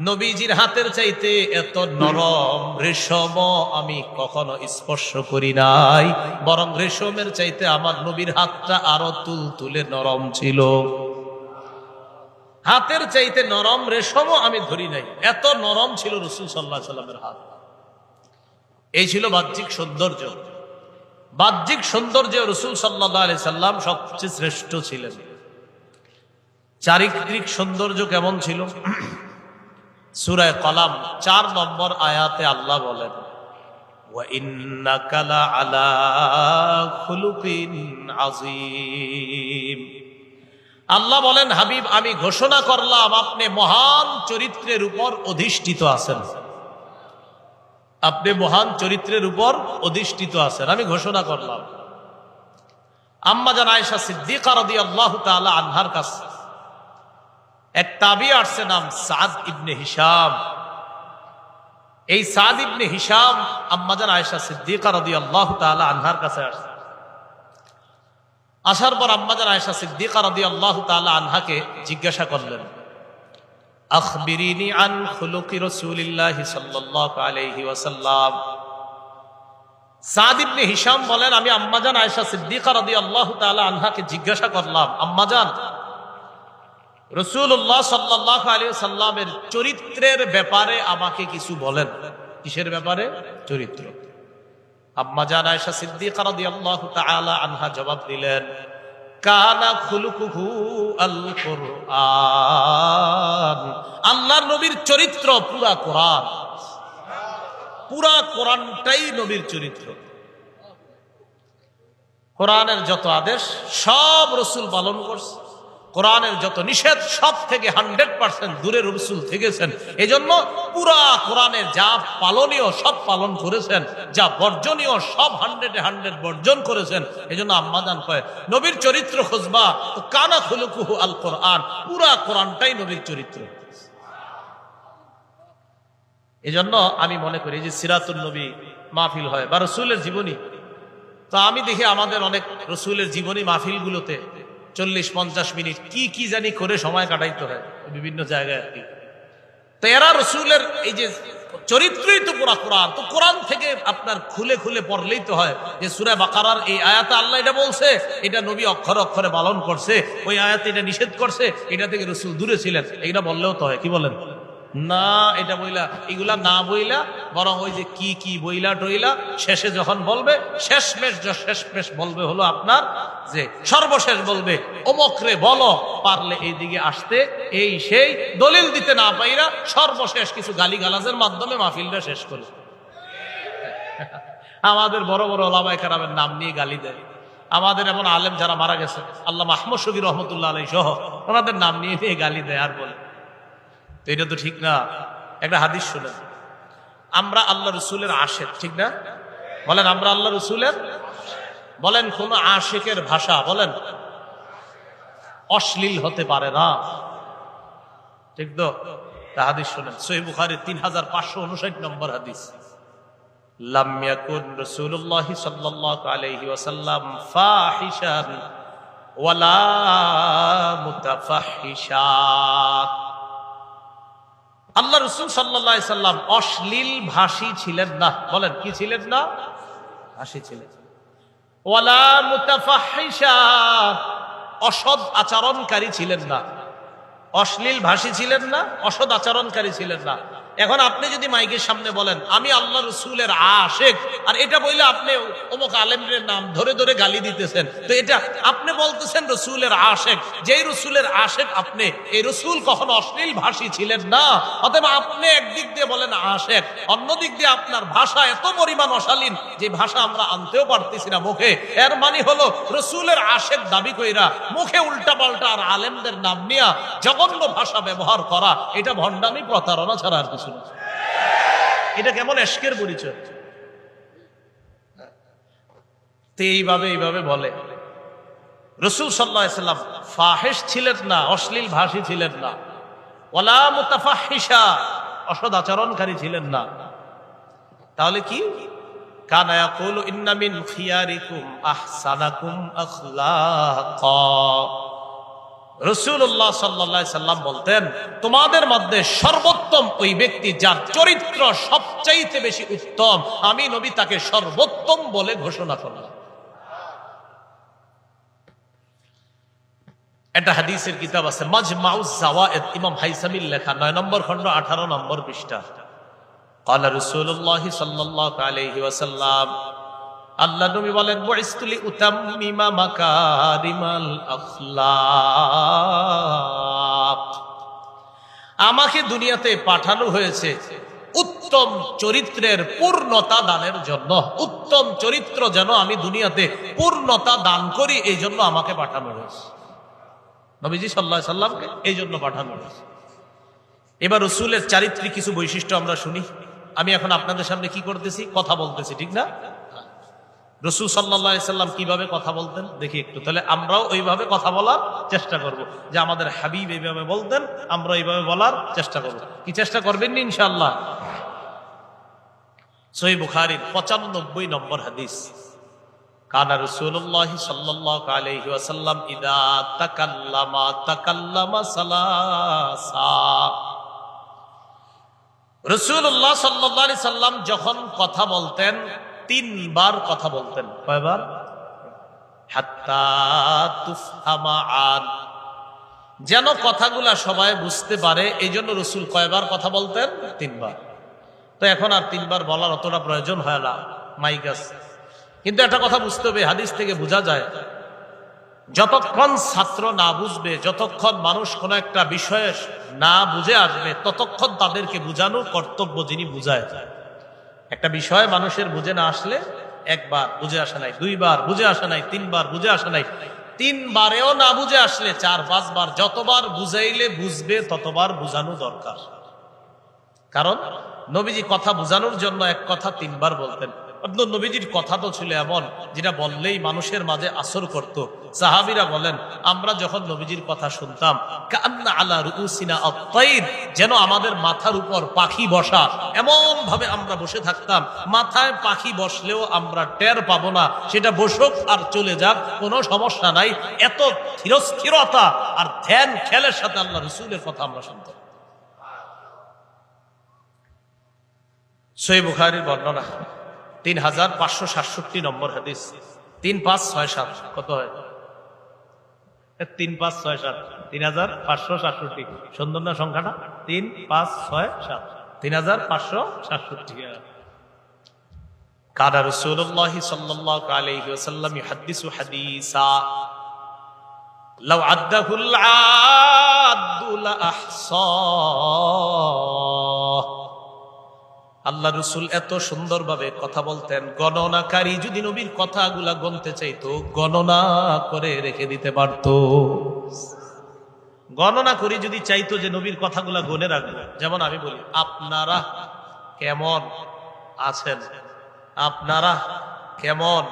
নবীজির হাতের চাইতে এত নরম রেশম আমি কখনো স্পর্শ করি নাই। বরং রেশমের চাইতে আমার নবীর হাতটা আরও তুল তুলে নরম ছিল। হাতের চাইতে নরম রেশমও আমি ধরি নাই। এত নরম ছিল রসুল সাল্লাহ সাল্লামের হাত। এই ছিল বাহ্যিক সৌন্দর্য। বাহ্যিক সৌন্দর্য রসুল সাল্লাহ আলি সাল্লাম সবচেয়ে শ্রেষ্ঠ ছিলেন। চারিত্রিক সৌন্দর্য কেমন ছিল? সুরায় কলাম চার নম্বর আয়াতে আল্লাহ বলেন আল্লাহ বলেন, হাবিব, আমি ঘোষণা করলাম, আপনি মহান চরিত্রের উপর অধিষ্ঠিত আছেন। আপনি মহান চরিত্রের উপর অধিষ্ঠিত আছেন, আমি ঘোষণা করলাম। আম্মা জান আয়সা সিদ্দিকার আল্লাহ তালা আনহার কাছে এক তাবি আসছে নাম সাদ ইবনে হিসাম এই সাদ ইবনে হিসাম আম্মাজান আয়েশা সিদ্দিকা রাদিয়াল্লাহু তাআলা আনহার কাছে আসছে আসার পর আম্মাজান আয়েশা সিদ্দিকা রাদিয়াল্লাহু তাআলা আনহাকে জিজ্ঞাসা করলেন আন বলেন, আমি আম্মাজান আয়েশা সিদ্দিকা রাদিয়াল্লাহু তাআলা আনহাকে জিজ্ঞাসা করলাম আম্মাজান রসুল্লাহ সাল্লাহ আলী সাল্লামের চরিত্রের ব্যাপারে আমাকে কিছু বলেন। কিসের ব্যাপারে? চরিত্র। আম্মা জান আয়েশা সিদ্দিকা রাদিয়াল্লাহু তাআলা আনহা জবাব দিলেন, কানা খুলুকুহু আল কুরআন আল্লাহর নবীর চরিত্র পুরা কোরআন। পুরা কোরআনটাই নবীর চরিত্র। কোরআনের যত আদেশ, সব রসুল পালন করছে। কোরআনের যত নিষেধ, সব থেকে হান্ড্রেড পার্সেন্ট দূরে রসুল থেকেছেন। এই জন্য পুরা কোরআনের যা পালনীয়, সব পালন করেছেন, যা বর্জনীয়, সব হান্ড্রেডে হান্ড্রেড বর্জন করেছেন। এই জন্য আম্মাদান কয়, নবীর চরিত্র খুঁজবা তো কানা খুলুকুহু আল কোরআন, পুরা কোরআনটাই নবীর চরিত্র। এজন্য আমি মনে করি যে সিরাতুল নবী মাহফিল হয়, বা রসুলের জীবনী। তো আমি দেখি আমাদের অনেক রসুলের জীবনী মাহফিলগুলোতে চল্লিশ, পঞ্চাশ মিনিট কি কি জানি করে সময় কাটাইতে হয় বিভিন্ন জায়গায় আর কি। তো এরা রসুলের এই যে চরিত্রই তো পুরা কোরআন। তো কোরআন থেকে আপনার খুলে খুলে পড়লেই তো হয় যে সুরে বাকারার এই আয়াতে আল্লাহ এটা বলছে, এটা নবী অক্ষরে অক্ষরে পালন করছে, ওই আয়াতে এটা নিষেধ করছে, এটা থেকে রসুল দূরে ছিলেন। এটা বললেও তো হয়, কি বলেন? না, এটা বইলা, এগুলা না বইলা, বরং ওই যে কি কি বইলা টইলা, শেষে যখন বলবে, শেষমেশ শেষমেশ বলবে হলো আপনার যে সর্বশেষ বলবে, অমকরে বলো, পারলে এই দিকে আসতে, এই সেই দলিল দিতে না পাইরা সর্বশেষ কিছু গালি গালাজের মাধ্যমে মাহফিলটা শেষ করে আমাদের বড় বড় ওলামায় কারামের নাম নিয়ে গালি দেয়। আমাদের এমন আলেম যারা মারা গেছে, আল্লাহ মাহমুদ শবির রহমতুল্লাহ আলাই সহ, ওনাদের নাম নিয়ে নিয়ে গালি দেয় আর বলে। তো এটা তো ঠিক না। একটা হাদিস শুনেন। আমরা আল্লাহ রসুলের আশেক, ঠিক না? বলেন, আমরা আল্লাহ রসুলের? বলেন, কোন আশেকের ভাষা, বলেন। অশ্লীল হতে পারে না। ঠিক তো? হাদিস শুনেন। সহি বুখারি তিন হাজার পাঁচশো উনষাট নম্বর হাদিস। লাম ইয়াকুন রাসূলুল্লাহ সাল্লাল্লাহু আলাইহি ওয়াসাল্লাম ফাহিশান ওয়ালা মুতাফাহিশা আল্লাহ রসুল সাল্লা সাল্লাম অশ্লীল ভাষী ছিলেন না। বলেন, কি ছিলেন না? ভাষী ছিলেন। ওয়ালা মুতাফাহিসা অসৎ আচরণকারী ছিলেন না। অশ্লীল ভাষী ছিলেন না, অসৎ আচরণকারী ছিলেন না। এখন আপনি যদি মাইকের সামনে বলেন, আমি আল্লাহ রসুলের আশেক। আর এটা বললে আপনি অমুক আলেমের নাম ধরে ধরে গালি দিতেছেন। তো এটা আপনি বলতেছেন রসুলের আশেক। যেই রসুলের আশেক আপনি, এই রসুল কখনো অশ্লীল ভাষী ছিলেন না। অতএব আপনি একদিক দিয়ে বলেন আশেক অন্য দিক দিয়ে আপনার ভাষা এত পরিমাণ অশালীন যে ভাষা আমরা আনতেও পারতেছি না মুখে। এর মানে হলো রসুলের আশেক দাবি কইরা মুখে উল্টা পাল্টা আর আলেমদের নাম নিয়া জঘন্য ভাষা ব্যবহার করা, এটা ভণ্ডামি প্রতারণা ছাড়া আর কিছু না এটা কেমন এশকের পরিচয়। তো এইভাবে এইভাবে বলে, রসুল সাল্লাম ফাহেশ ছিলেন না, অশ্লীল ভাষী ছিলেন না। ওলা মুতাফাহিসা অসদ আচরণকারী ছিলেন না। তাহলে কি? কানা ইয়াকুলু, ইন্না মিন খিয়ারিকুম আহসানাকুম আখলাকা। রসুল্লাহ সাল্লা সাল্লাম বলতেন তোমাদের মধ্যে সর্বোত্তম ওই ব্যক্তি যার চরিত্র সবচাইতে বেশি উত্তম আমি নবী তাকে সর্বোত্তম বলে ঘোষণা করলাম একটা হাদিসের কিতাব আছে মাজমাউজ জাওয়ায়েদ ইমাম হাইসামিল লেখা নয় নম্বর খণ্ড আঠারো নম্বর পৃষ্ঠা قال رسول الله صلى الله عليه وسلم আল্লাহ নবী বলেন, বইস্তুলি উতাম্মিমা মাকারিমাল আখলাক। আমাকে দুনিয়াতে পাঠানো হয়েছে উত্তম চরিত্রের পূর্ণতা দানের জন্য। উত্তম চরিত্র যেন আমি দুনিয়াতে পূর্ণতা দান করি, এই জন্য আমাকে পাঠানো হয়েছে। নবীজি সাল্লাহ সাল্লামকে এই জন্য পাঠানো হয়েছে। এবার রসুলের চারিত্রিক কিছু বৈশিষ্ট্য আমরা শুনি। আমি এখন আপনাদের সামনে কি করতেছি? কথা বলতেছি, ঠিক না? রসুল সাল্লা সাল্লাম কীভাবে কথা বলতেন? দেখি একটু। তাহলে আমরাও ওইভাবে কথা বলার চেষ্টা করব। যে আমাদের হাবিব এইভাবে বলতেন আমরা এইভাবে বলার চেষ্টা করব। কি চেষ্টা করবেন নি ইনশাল্লাহ সহি বুখারির পঁচানব্বই নম্বর হাদিস। কানা যখন কথা বলতেন তিনবার কথা বলতেন। কয়বার? যেন কথাগুলা সবাই বুঝতে পারে এই জন্য রসুল কয়বার কথা বলতেন? তিনবার। তো এখন আর তিনবার বলার অতটা প্রয়োজন হয় না মাইক মাইকাস কিন্তু একটা কথা বুঝতে হবে হাদিস থেকে বোঝা যায় যতক্ষণ ছাত্র না বুঝবে যতক্ষণ মানুষ কোনো একটা বিষয়ে না বুঝে আসবে ততক্ষণ তাদেরকে বুঝানো কর্তব্য যিনি বুঝায়। একটা বিষয় মানুষের বুঝে না আসলে একবার বুঝে আসা নাই, দুইবার বুঝে আসা নাই, তিনবার বুঝে আসা নাই। তিনবারেও না বুঝে আসলে চার, পাঁচবার, যতবার বুঝাইলে বুঝবে, ততবার বুঝানো দরকার। কারণ নবীজি কথা বুঝানোর জন্য এক কথা তিনবার বলতেন। নবীজির কথা তো ছিল এমন, যেটা বললেই মানুষের মাঝে আসর করত। সাহাবিরা বলেন, আমরা যখন নবীজির কথা শুনতাম, কান্না আলা রুসিনা আত্মাইর যেন আমাদের মাথার উপর পাখি বসা এমন ভাবে আমরা বসে থাকতাম। মাথায় পাখি বসলেও আমরা টের পাবো না, সেটা বসুক আর চলে যাক, কোনো সমস্যা নাই। এত স্থিরস্থিরতা আর ধ্যান খেলের সাথে আল্লাহ রসুলের কথা আমরা শুনতাম। সই বুখারির বর্ণনা। তিন হাজার পাঁচশো সাতষট্টি নম্বর হাদিস। তিন পাঁচ ছয় সাত, কত হয়? তিন পাঁচ ছয় সাত তিন হাজার পাঁচশো সাতষট্টি। সুন্দর না সংখ্যাটা? তিন পাঁচ ছয় সাত তিন হাজার পাঁচশো সাতষট্টি। কাদা রসুল্লাহ সাল্লাহ ওয়াসাল্লাম ইহাদ্দিসু হাদিসা, লাউ আদ্দাহুল আদ্দু লা আহসাহ আল্লাহ রসুল এত সুন্দরভাবে কথা বলতেন, গণনাকারী যদি নবীর কথাগুলা গণতে চাইতো, গণনা করে রেখে দিতে পারত। গণনা করে যদি চাইতো যে নবীর কথাগুলা গনে রাখব। যেমন আমি বলি, আপনারা কেমন আছেন? আপনারা কেমন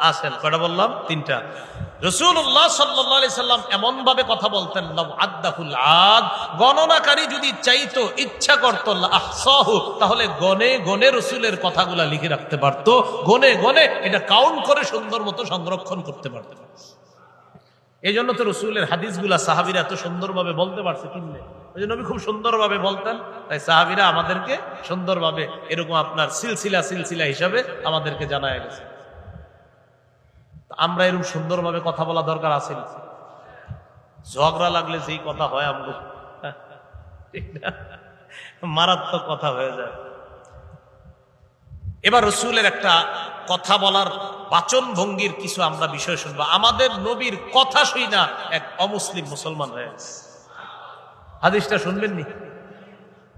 আছেন? কটা বললাম? তিনটা। রসুল্লাহ সাল্লাম এমন ভাবে কথা বলতেন আদ গণনাকারী যদি চাইতো, ইচ্ছা করতো তাহলে গনে গনে রসুলের কথাগুলা লিখে রাখতে পারতো, গনে গনে এটা কাউন্ট করে সুন্দর মতো সংরক্ষণ করতে পারতে এই জন্য তো রসুলের হাদিসগুলা সাহাবিরা এত সুন্দরভাবে বলতে পারছে কিনলে ওই জন্য খুব সুন্দরভাবে বলতেন, তাই সাহাবিরা আমাদেরকে সুন্দরভাবে এরকম আপনার সিলসিলা সিলসিলা হিসাবে আমাদেরকে জানায় গেছে। আমরা এরকম সুন্দরভাবে কথা বলা দরকার আছে ঝগড়া লাগলে যেই কথা হয় আমগো। মারাত্মক কথা হয়ে যায়। এবার রসুলের একটা কথা বলার বাচন ভঙ্গির কিছু আমরা বিষয় শুনব। আমাদের নবীর কথা শুই না এক অমুসলিম মুসলমান হয়ে গেছে। হাদিসটা শুনবেননি?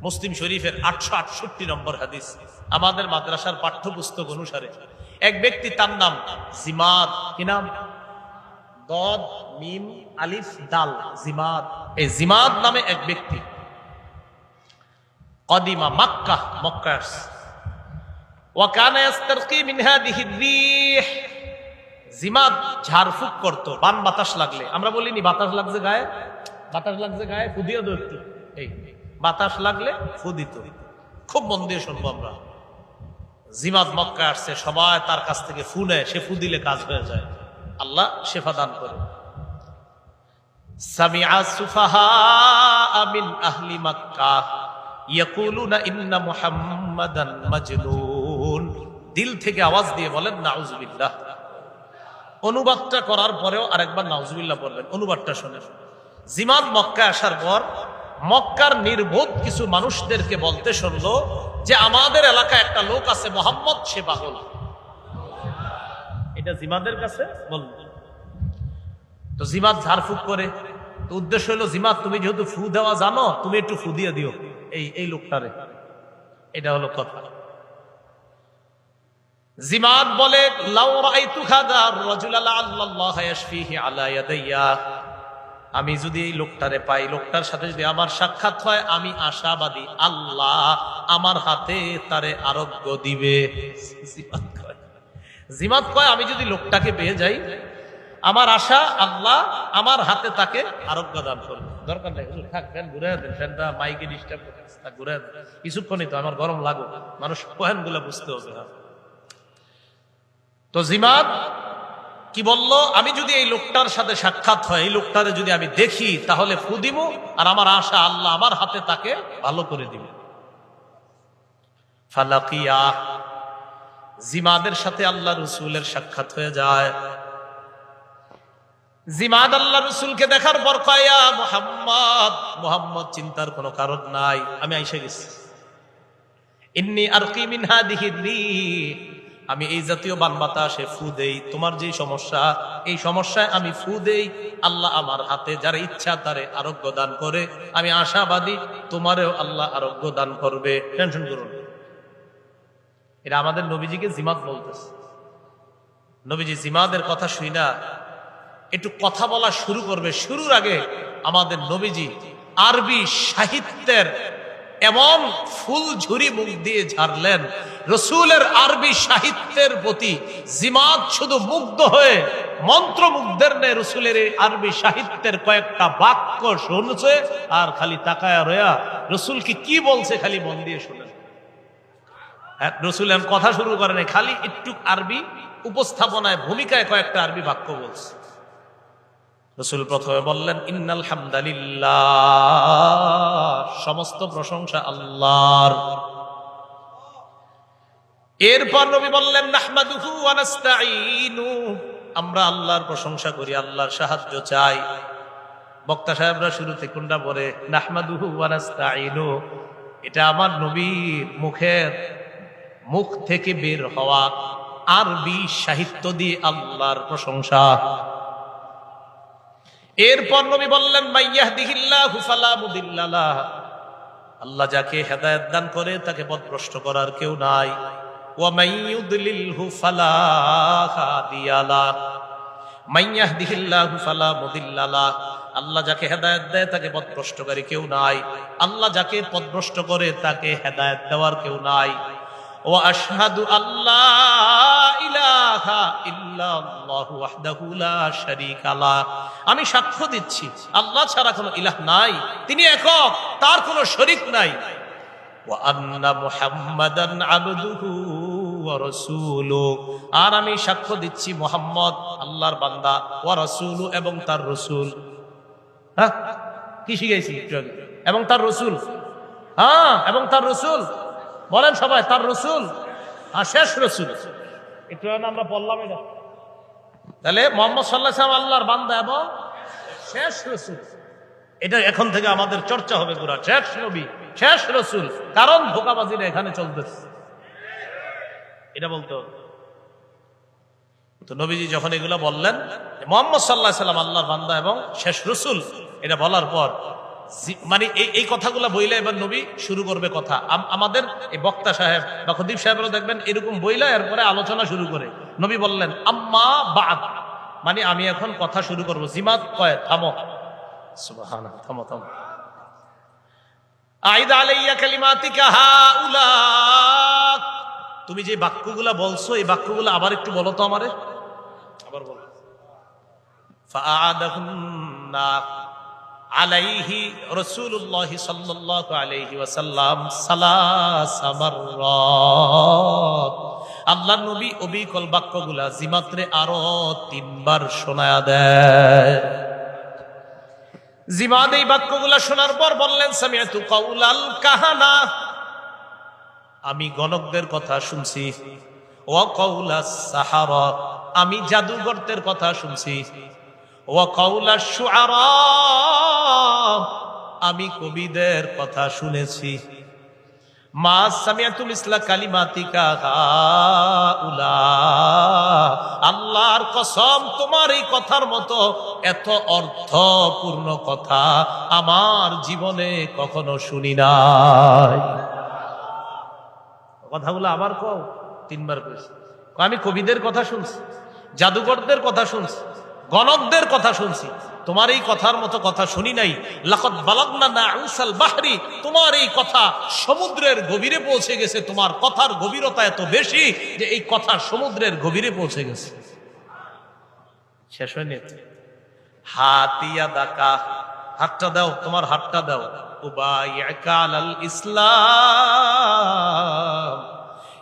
মুসলিম শরীফের আটশো আটষট্টি নম্বর হাদিস। আমাদের মাদ্রাসার পাঠ্যপুস্তক অনুসারে এক ব্যক্তি তার নাম জিমাদ কি নাম? দদ মিম, আলিফ, দাল। জিমাদ এই জিমাদ নামে এক ব্যক্তি। কদিমা মাক্কা মক্কাস জিমাদ ঝাড়ফুঁক করতো বাতাস লাগলে। আমরা বলিনি, বাতাস লাগছে গায়ে? বাতাস লাগছে গায়ে এই, বাতাস লাগলে খুব মন দিয়ে শুনব আমরা। জিমাত মক্কা আসছে, সবাই তার কাছ থেকে ফু নেয়, সে ফু দিলে কাজ হয়ে যায়। আল্লাহ শেফা দান করে দিল থেকে আওয়াজ দিয়ে বলেন, নাউজুবিল্লাহ। অনুবাদটা করার পরেও আরেকবার নাউজুবিল্লাহ বলবেন অনুবাদটা শোনেন। জিমাদ মক্কা আসার পর মক্কার নির্বোধ কিছু মানুষদেরকে বলতে শুনলো যে আমাদের এলাকায় একটা লোক আছে মোহাম্মদ সে পাগল এটা জিমাদের কাছে? বলল তো জিমাত ঝাড়ফুক করে। তো উদ্দেশ্য হলো জিমাত তুমি যেহেতু ফু দেওয়া জানো, তুমি একটু ফু দিয়ে দিও এই এই লোকটারে। এটা হলো কথা। জিমাত বলে, লাউ রাআইতু খাদা রাজুলা লাল্লাল্লাহু ইয়াশফিহি আলা ইয়াদাইয়া। আমি যদি এই লোকটারে পাই, লোকটার সাথে যদি আমার সাক্ষাৎ হয়, আমি আশাবাদী আল্লাহ আমার হাতে তারে আরোগ্য দিবে। জিমাত কয়। আমি যদি লোকটাকে পেয়ে যাই, আমার আশা আল্লাহ আমার হাতে তাকে আরোগ্য দান করবে। দরকার নেই থাক, ফ্যান ঘুরে দেন, ফ্যানটা মাইকে ডিস্টার্ব তা ঘুরে দেন। কিছুক্ষণই তো, আমার গরম লাগুক। মানুষ কোহেনগুলো বুঝতে হবে হ্যাঁ। তো জিমাত কি বলল? আমি যদি এই লোকটার সাথে সাক্ষাৎ হয়, এই লোকটারে যদি আমি দেখি, তাহলে ফু দিব আর আমার আশা আল্লাহ আমার হাতে তাকে ভালো করে দিবে। ফালাকিয়া, জিমাদের সাথে আল্লাহ রসুলের সাক্ষাৎ হয়ে যায়। জিমাদ আল্লাহ রসুলকে দেখার পর কয়া মোহাম্মদ মোহাম্মদ চিন্তার কোনো কারণ নাই, আমি আইসে গেছি। ইন্নি আর কি মিনহা দিহি আমি এই জাতীয় বান বাতাসে ফু দেই। তোমার যে সমস্যা, এই সমস্যায় আমি ফু দেই। আল্লাহ আমার হাতে যারা ইচ্ছা, তারে আরোগ্য দান করে। আমি আশাবাদী, তোমারেও আল্লাহ আরোগ্য দান করবে। টেনশন করুন এটা আমাদের নবীজিকে জিমাত বলতেছে। নবীজি জিমাদের কথা শুই না। একটু কথা বলা শুরু করবে। শুরুর আগে আমাদের নবীজি আরবি সাহিত্যের এমন ফুল ঝুরি মুখ দিয়ে ঝাড়লেন। রসুলের আরবি সাহিত্যের প্রতি জিমাত শুধু মুগ্ধ হয়ে মন্ত্রমুগ্ধের নে রসুলের এই আরবি সাহিত্যের কয়েকটা বাক্য শুনছে আর খালি তাকায়া রয়া রসুল কি কি বলছে খালি মন দিয়ে শুনেন। হ্যাঁ, রসুল এমন কথা শুরু করেন খালি একটু আরবি উপস্থাপনায় ভূমিকায় কয়েকটা আরবি বাক্য বলছে। রসুল প্রথমে বললেন, ইন্নাল হামদালিল্লাহ। সমস্ত প্রশংসা আল্লাহর। এরপর নবী বললেন, নাহমাদুহু ওয়া নাস্তাঈনু। আমরা আল্লাহর প্রশংসা করি, আল্লাহর সাহায্য চাই। বক্তা সাহেবরা শুরুতে কোনটা পরে নাহমাদুহু ওয়া নাস্তাঈনু? এটা আমার নবীর মুখের মুখ থেকে বের হওয়া আরবি সাহিত্য দিয়ে আল্লাহর প্রশংসা। এরপর নবী বললেন আল্লাহ যাকে হেদায়েত দান করে, তাকে পথভ্রষ্ট করার কেউ নাই। আল্লাহ যাকে হেদায়েত দেয়, তাকে পথভ্রষ্টকারী কেউ নাই। আল্লাহ যাকে পথভ্রষ্ট করে, তাকে হেদায়েত দেওয়ার কেউ নাই। ও আশহাদু আল্লাহ ইলাহা ইল্লাল্লাহু ওয়াহদাহু লা শারীকা লা। আমি সাক্ষ্য দিচ্ছি, আল্লাহ ছাড়া কোনো ইলাহ নাই, তিনি একক, তার কোনো শরীক নাই। ওয়া আন্না মুহাম্মাদান আবদুহু আর আমি সাক্ষ্য দিচ্ছি মুহাম্মদ, আল্লাহর বান্দা, ওয়া রাসূলু এবং তার রাসূল। হ্যাঁ? কি শিখাইছি এবং তার রসুল। হ্যাঁ এবং তার রসুল। বলেন সবাই তার রসুল আর শেষ রসুল। একটু আমরা বললাম এটা। তাহলে মোহাম্মদ সাল্লাহ সাল্লাম আল্লাহর বান্দা এবং শেষ রসুল। এটা এখন থেকে আমাদের চর্চা হবে পুরা। শেষ নবী শেষ রসুল। কারণ ধোকাবাজিরা এখানে চলতেছে। এটা বলতে হবে। তো নবীজি যখন এগুলো বললেন মোহাম্মদ সাল্লাহ সাল্লাম আল্লাহর বান্দা এবং শেষ রসুল এটা বলার পর মানে এই কথাগুলো বইলে এবার নবী শুরু করবে কথা। আমাদের এই বক্তা সাহেব বা খদীপ সাহেবরা দেখবেন এরকম বইলা এরপরে আলোচনা শুরু করে। নবী বললেন, আম্মা বাদ। মানে আমি এখন কথা শুরু করব। জিমাত কয়, থামো। থামো থামো। আইদ আলাইয়া কালিমাতিকা হাউলা। তুমি যে বাক্যগুলা বলছো, এই বাক্যগুলো আবার একটু বলো তো আমারে। আবার বলো। ফাআদাহুন্না আলাইহি রাসূলুল্লাহ সাল্লাল্লাহু আলাইহি ওয়াসাল্লাম সালাসা মাররাত। আল্লাহর নবী অবিকল বাক্যগুলা জিমাত্রে আরও তিনবার শোনায়া দেয়। জিমাদ এই বাক্যগুলা শোনার পর বললেন কাউলাল কাহানা? আমি গণকদের কথা শুনছি। ও কৌলা সাহারা, আমি জাদুগরদের কথা শুনছি। আমি কবিদের কথা শুনেছি। মা সামিয়াতুল ইসলা কালিমাতিকা আল্লাহর কসম, তোমার এই কথার মতো এত অর্থপূর্ণ কথা আমার জীবনে কখনো শুনি নাই। কথাগুলো আবার কও, তিনবার কইছি। আমি কবিদের কথা শুনছি, জাদুকরদের কথা শুনছি। গণকদের কথা শুনছি। তোমার এই কথার মতো কথা শুনি নাই। না বাহরি, তোমার এই কথা সমুদ্রের গভীরে পৌঁছে গেছে। তোমার কথার গভীরতা এত বেশি যে এই কথা সমুদ্রের গভীরে পৌঁছে গেছে। শেষ হয়নি হাতিয়া দাকা, হাতটা দাও, তোমার হাতটা দাও। উবাইয়াকা আলাল ইসলাম।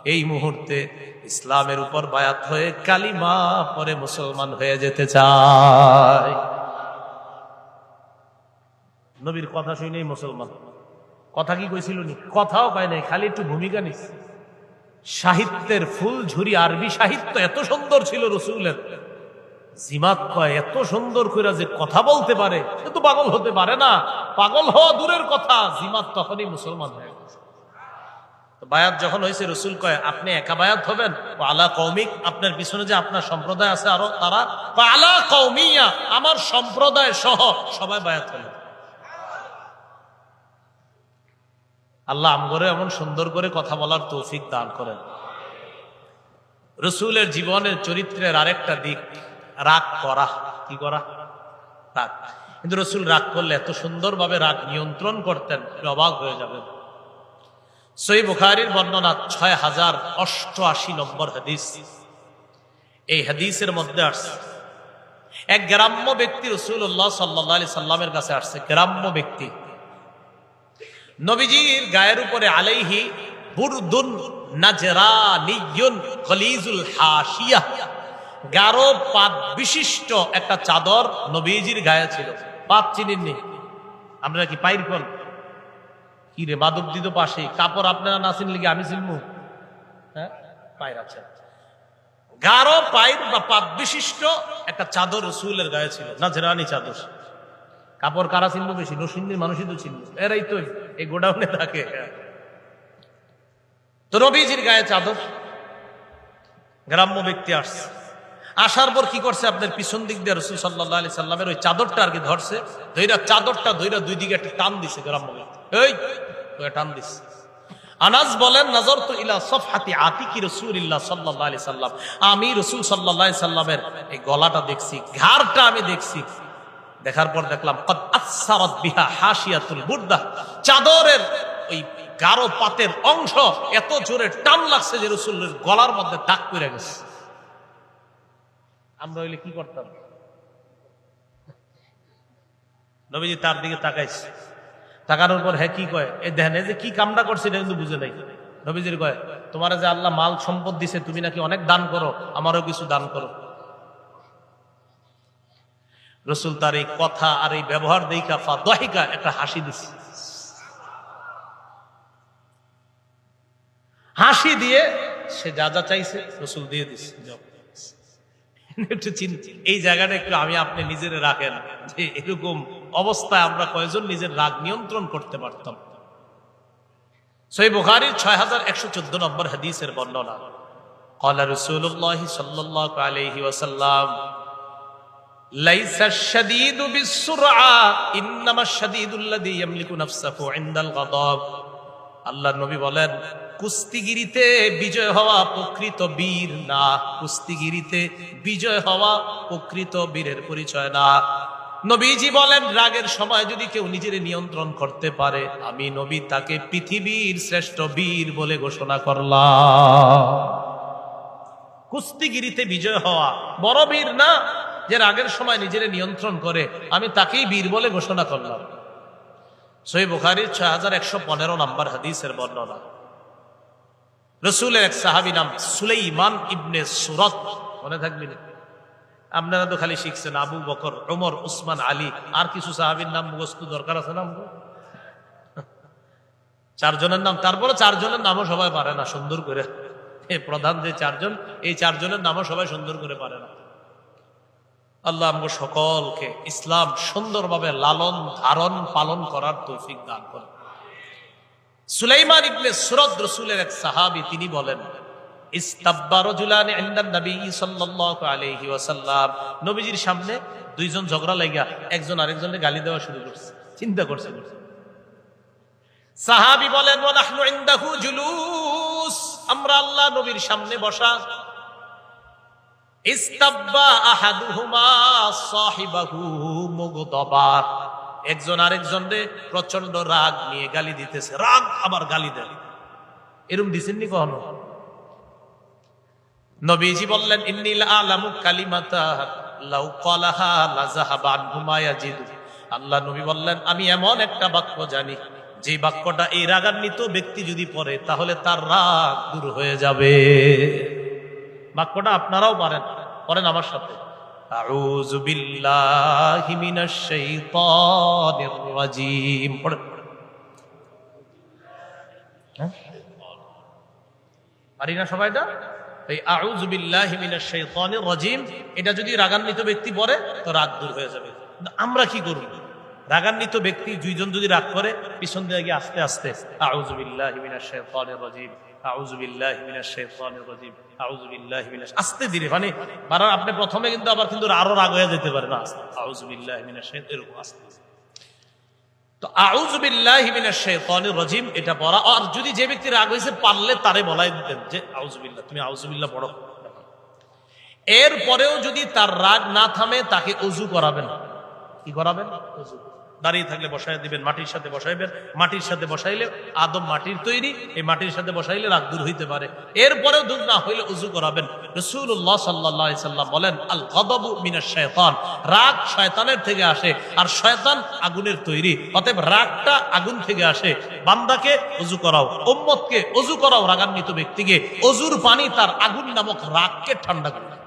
এই মুহূর্তে ইসলামের উপর বায়াত হয়ে কালিমা পরে মুসলমান হয়ে যেতে চায়। নবীর কথা শুনেই মুসলমান। কথা কি কইছিল নি কথাও পায় নাই, খালি একটু ভূমিকা নিস। সাহিত্যের ফুল ঝুরি আরবি সাহিত্য এত সুন্দর ছিল রসুলের। জিমাত কয়, এত সুন্দর করে যে কথা বলতে পারে, সে তো পাগল হতে পারে না। পাগল হওয়া দূরের কথা, জিমাত তখনই মুসলমান হয়ে। বায়াত যখন হয়েছে রসুল কয়, আপনি একা বায়াত হবেন? ও, আলা কৌমিক, আপনার পিছনে যে আপনার সম্প্রদায় আছে, আরও তারা আলা কৌমিয়া, আমার সম্প্রদায় সহ সবাই বায়াত হলেন আল্লাহ আমগরে এমন সুন্দর করে কথা বলার তৌফিক দান করেন। রসুলের জীবনের চরিত্রের আরেকটা দিক, রাগ করা। কি করা? রাগ। কিন্তু রসুল রাগ করলে এত সুন্দরভাবে রাগ নিয়ন্ত্রণ করতেন অবাক হয়ে যাবেন। সই বুখারির বর্ণনা ছয় হাজার অষ্টআশি নম্বর হাদিস। এই হাদিসের মধ্যে আসছে, এক গ্রাম্য ব্যক্তি রসুল্লাহ সাল্লাহ আলি সাল্লামের কাছে আসছে, গ্রাম্য ব্যক্তি। নবীজির গায়ের উপরে খলিজুল হাসিয়া পাত বিশিষ্ট একটা চাদর নবীজির গায়ে ছিল। পাত চিনেননি। আপনারা কি পাইর কোন কি রে, মাদক দিত পাশে। কাপড় আপনারা না চিনলে কি আমি চিনবো হ্যাঁ? পায়ের আছে। গারো পায়ের বা পাত বিশিষ্ট একটা চাদর রসুলের গায়ে ছিল, নাজরানি চাদর। কাপড় কারা চিনবো বেশি? নসিন্দির মানুষই তো চিনবো এরাই তো এই গোডাউনে থাকে। তো রবিজির গায়ে চাদর। গ্রাম্য ব্যক্তি আসছে। আসার পর কি করছে আপনার পিছন দিক দিয়ে রসুল সাল্লাহ আলি সাল্লামের ওই চাদরটা আর কি ধরছে। ধৈরা চাদরটা ধৈরা দুই দিকে একটা টান দিছে গ্রাম্য ব্যক্তি। বলেন, নজর আমি রসুল সাল্লামের এই গলাটা দেখছি আমি দেখছি। দেখার পর দেখলাম চাদরের ওই গারো পাতের অংশ এত জোরে টান লাগছে যে রসুলের গলার মধ্যে দাগ করে গেছে। আমরা হইলে কি করতাম? নবীজি তার দিকে তাকাইছে। তাকানোর পর হ্যাঁ কি কয়? এ দেখেন যে কি কামটা করছে এটা কিন্তু বুঝে নাই। নবীজির কয়, তোমার যে আল্লাহ মাল সম্পদ দিছে, তুমি নাকি অনেক দান করো, আমারও কিছু দান করো। রসুল তার এই কথা আর এই ব্যবহার দেখা ফা দহিকা একটা হাসি দিছে। হাসি দিয়ে সে যা যা চাইছে রসুল দিয়ে দিছে। একটু এই জায়গাটা একটু আমি, আপনি নিজের রাখেন যে এরকম অবস্থায় আমরা কয়জন নিজের রাগ নিয়ন্ত্রণ করতে পারতাম সই বুখারির ছয় হাজার একশো চোদ্দ নম্বর হাদিসের বর্ণনা قال رسول الله صلى الله عليه وسلم ليس الشديد بالسرعة إنما الشديد الذي يملك نفسه عند الغضب আল্লাহ নবী বলেন কুস্তিগিরিতে বিজয় হওয়া প্রকৃত বীর না কুস্তিগিরিতে বিজয় হওয়া প্রকৃত বীরের পরিচয় না নবীজি বলেন, রাগের সময় যদি কেউ নিজের নিয়ন্ত্রণ করতে পারে, আমি নবী তাকে পৃথিবীর শ্রেষ্ঠ বীর বলে ঘোষণা করলাম। কুস্তিগিরিতে বিজয় হওয়া বড় বীর না, যে রাগের সময় নিজের নিয়ন্ত্রণ করে, আমি তাকেই বীর বলে ঘোষণা করলাম। সই বুখারির ছয় হাজার একশো পনেরো নম্বর হাদিসের বর্ণনা। রসুলের এক সাহাবি নাম সুলেইমান ইবনে সুরত। মনে থাকবি না? আপনারা তো খালি শিখছেন, আবু বকর, ওমর, উসমান, আলী, আর কিছু সাহাবির নাম মুখস্থ দরকার আছে না চারজনের নাম, তারপরে চারজনের নামও সবাই পারে না, সুন্দর করে। প্রধান যে চারজন, এই চারজনের নামও সবাই সুন্দর করে পারে না। আল্লাহ আমাকে সকলকে ইসলাম সুন্দরভাবে লালন, ধারণ, পালন করার তৌফিক দান করে সুলাইমান ইবনে সুরদ রসুলের এক সাহাবী, তিনি বলেন নবীজির সামনে দুইজন ঝগড়া লাগা একজন আরেকজনের গালি দেওয়া শুরু করছে, চিন্তা করছে সাহাবী বলেন আমরা আল্লাহ নবীর সামনে বসা। একজন আরেকজনরে প্রচণ্ড রাগ নিয়ে গালি দিতেছে। রাগ আবার গালি দেয়। এরম দিছেননি কখনো? নবীজি বললেন, ইন্নিল আলামু কালিমাতা, লাউ ক্বালাহা লাযাহাবা আনহু মা ইয়াজিদু। আল্লাহ নবী বললেন, আমি এমন একটা বাক্য জানি, যে বাক্যটা এই রাগান্বিত ব্যক্তি যদি পড়ে, তাহলে তার রাগ দূর হয়ে যাবে। বাক্যটা আপনারাও পারেন, পড়েন আমার সাথে। আউযু বিল্লাহি মিনাশ শাইতানির রাজীম। পড়েন হ্যাঁ? পারি না সবাইটা? এটা যদি রাগান্বিত ব্যক্তি পড়ে, তো রাগ দূর হয়ে যাবে। আমরা কি করব? রাগান্বিত ব্যক্তি দুইজন যদি রাগ করে, পিছন দিয়ে আস্তে আস্তে আস্তে ধীরে মানে আপনি প্রথমে কিন্তু আবার কিন্তু আরও রাগ হয়ে যেতে পারে, না? আউযু বিল্লাহি মিনাশ শাইতানির, এরকম আস্তে আস্তে। তো শাইতানির এটা পড়া। আর যদি যে ব্যক্তি রাগ হয়েছে, পারলে তারে বলাই দিতেন যে, আউযু বিল্লাহ, তুমি আউযু বিল্লাহ পড়ো। এরপরেও যদি তার রাগ না থামে, তাকে অজু করাবেন। কি করাবেন? অজু দাঁড়িয়ে থাকলে বসায় দিবেন, মাটির সাথে বসাইবেন। মাটির সাথে বসাইলে আদম মাটির তৈরি, এই মাটির সাথে বসাইলে রাগ দূর হইতে পারে। এরপরেও দূর না হইলে উজু করাবেন। রসুল্লাহ সাল্লাহ সাল্লাম বলেন, আল গদবু মিনাশ শয়তান রাগ শয়তানের থেকে আসে, আর শয়তান আগুনের তৈরি। অতএব রাগটা আগুন থেকে আসে। বান্দাকে অজু করাও, উম্মতকে অজু করাও রাগান্বিত ব্যক্তিকে। অজুর পানি তার আগুন নামক রাগকে ঠান্ডা করে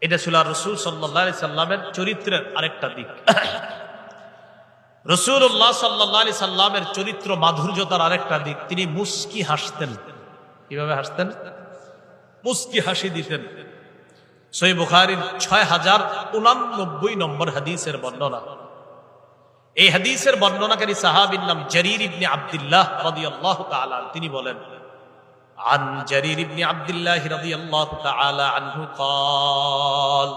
এটা ছিল রসুল সাল্লাহ সাল্লামের চরিত্রের আরেকটা দিক। রসুল্লাহ সাল্লাহ সাল্লামের চরিত্র মাধুর্যতার আরেকটা দিক। তিনি মুস্কি হাসতেন। কীভাবে হাসতেন? মুস্কি হাসি দিতেন। সই বুখারির ছয় হাজার উনানব্বই নম্বর হাদিসের বর্ণনা। এই হাদিসের বর্ণনাকারী সাহাবির নাম জরির ইবনে আব্দুল্লাহ তিনি বলেন عن جرير بن عبد الله رضي الله تعالى عنه قال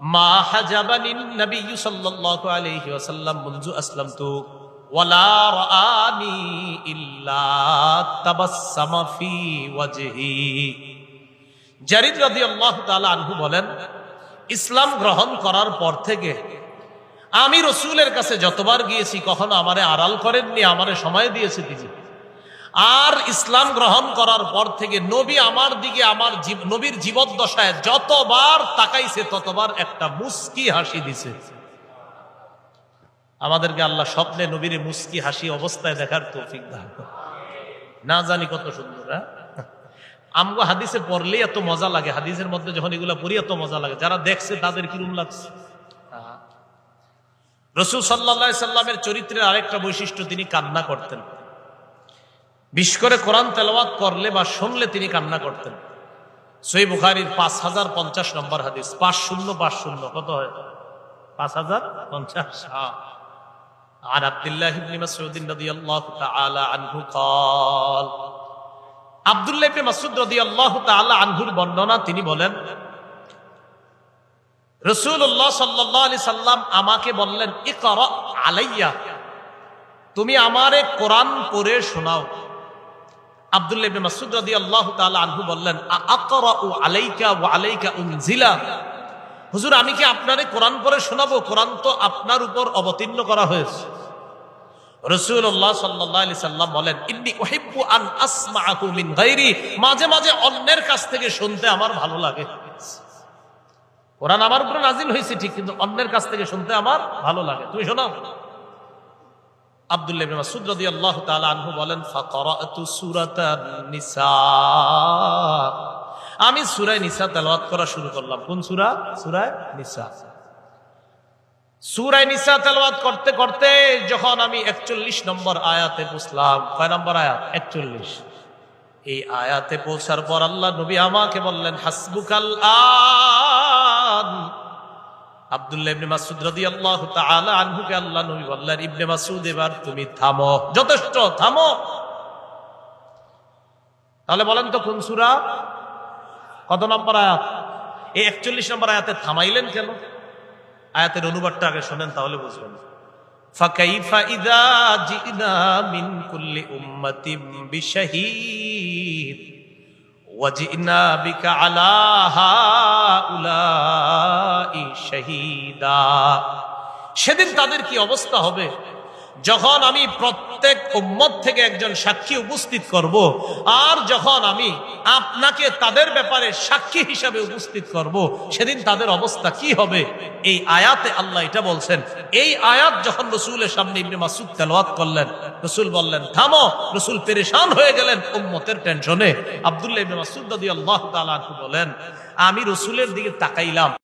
ما حجبني النبي صلى الله عليه وسلم منذ أسلمت ولا رآني إلا تبسم في وجهي জারিদ রাদি আল্লাহ আনহু বলেন ইসলাম গ্রহণ করার পর থেকে আমি রসুলের কাছে যতবার গিয়েছি কখনো আমারে আড়াল করেননি আমারে সময় দিয়েছে তিনি আর ইসলাম গ্রহণ করার পর থেকে নবী আমার দিকে আমার নবীর জীবদ্দশায় যতবার তাকাইছে ততবার একটা মুস্কি হাসি দিছে। আমাদেরকে আল্লাহ স্বপ্নে নবীর মুস্কি হাসি অবস্থায় দেখার তৌফিক দান না জানি কত সুন্দর হ্যাঁ? আমগো হাদিসে পড়লে এত মজা লাগে। হাদিসের মধ্যে যখন এগুলো পড়ি এত মজা লাগে। যারা দেখছে তাদের কিরম লাগছে? রসুল সাল্লা সাল্লামের চরিত্রের আরেকটা বৈশিষ্ট্য তিনি কান্না করতেন। বিশ করে কোরআন তেলাওয়াত করলে বা শুনলে তিনি কান্না করতেন সই বুখারির পাঁচ হাজার পঞ্চাশ নম্বর হাদিস পাঁচ শূন্য পাঁচ শূন্য কত হয় পাঁচ হাজার পঞ্চাশ হ্যাঁ। عن عبد الله بن مسعود رضي الله تعالى عنه قال আব্দুল্লাহ ইবনে মাসউদ রাদিয়াল্লাহু তাআলা আনহুর বর্ণনা তিনি বলেন রাসূলুল্লাহ সাল্লাল্লাহু আলাইহি সাল্লাম আমাকে বললেন ইকরা আলাইয়া তুমি আমারে কোরআন পড়ে শোনাও আব্দুল্লাহ ইবনে মাসউদ রাদিয়াল্লাহু তাআলা আনহু বললেন আকরাউ আলাইকা ওয়া আলাইকা উনজিলা? হুজুর, আমি কি আপনারে কোরআন পড়ে শোনাবো? কোরআন তো আপনার উপর অবতীর্ণ করা হয়েছে। রসুল্লাহ সাল্লাহ সাল্লাম বলেন, ইন্নি ওহিব্বু আন আসমাআহু মিন গায়রি। মাঝে মাঝে অন্যের কাছ থেকে শুনতে আমার ভালো লাগে। কোরআন আমার উপরে নাজিল হয়েছে ঠিক, কিন্তু অন্যের কাছ থেকে শুনতে আমার ভালো লাগে। তুমি শোনাও। আব্দুল্লাহ ইবনে মাসউদ তাআলা আনহু বলেন আমি সূরা নিসা তেলাওয়াত করা শুরু করলাম। কোন সূরা? সূরা নিসা। সূরা নিসা তেলাওয়াত করতে করতে যখন আমি 41 নম্বর আয়াতে পৌঁছলাম, কয় নম্বর আয়াত? 41 এই আয়াতে পৌঁছার পর আল্লাহ নবী আমাকে বললেন, হাসবুকাল আবদুল্লাহ ইবনে মাসুদ রাদিয়াল্লাহু তাআলা আনহুকে আল্লাহ নবী বললেন, ইবনে মাসুদ এবার তুমি থামো। যথেষ্ট, থামো। তাহলে বলেন তো কোন সূরা? কত নম্বর আয়াত? এই একচল্লিশ নম্বর আয়াতে থামাইলেন কেন? আয়াতের অনুবাদটা আগে শোনেন, তাহলে বুঝবেন। ফাকাইফা ইদা জিনা মিন কুল্লি উম্মাতিন বিশাহীদ। আলাহা সেদিন তাদের কি অবস্থা হবে? যখন আমি প্রত্যেক উম্মত থেকে একজন সাক্ষী উপস্থিত করব, আর যখন আমি আপনাকে তাদের ব্যাপারে সাক্ষী হিসাবে উপস্থিত করব, সেদিন তাদের অবস্থা কি হবে? এই আয়াতে আল্লাহ এটা বলছেন। এই আয়াত যখন রসুলের সামনে ইবনে মাসুদ তেলাওয়াত করলেন, রসুল বললেন, থামো, রসুল পেরেশান হয়ে গেলেন উম্মতের টেনশনে। আব্দুল্লাহ ইবনে মাসুদ রাদিয়াল্লাহু তাআলা আনহু বলেন, আমি রসুলের দিকে তাকাইলাম।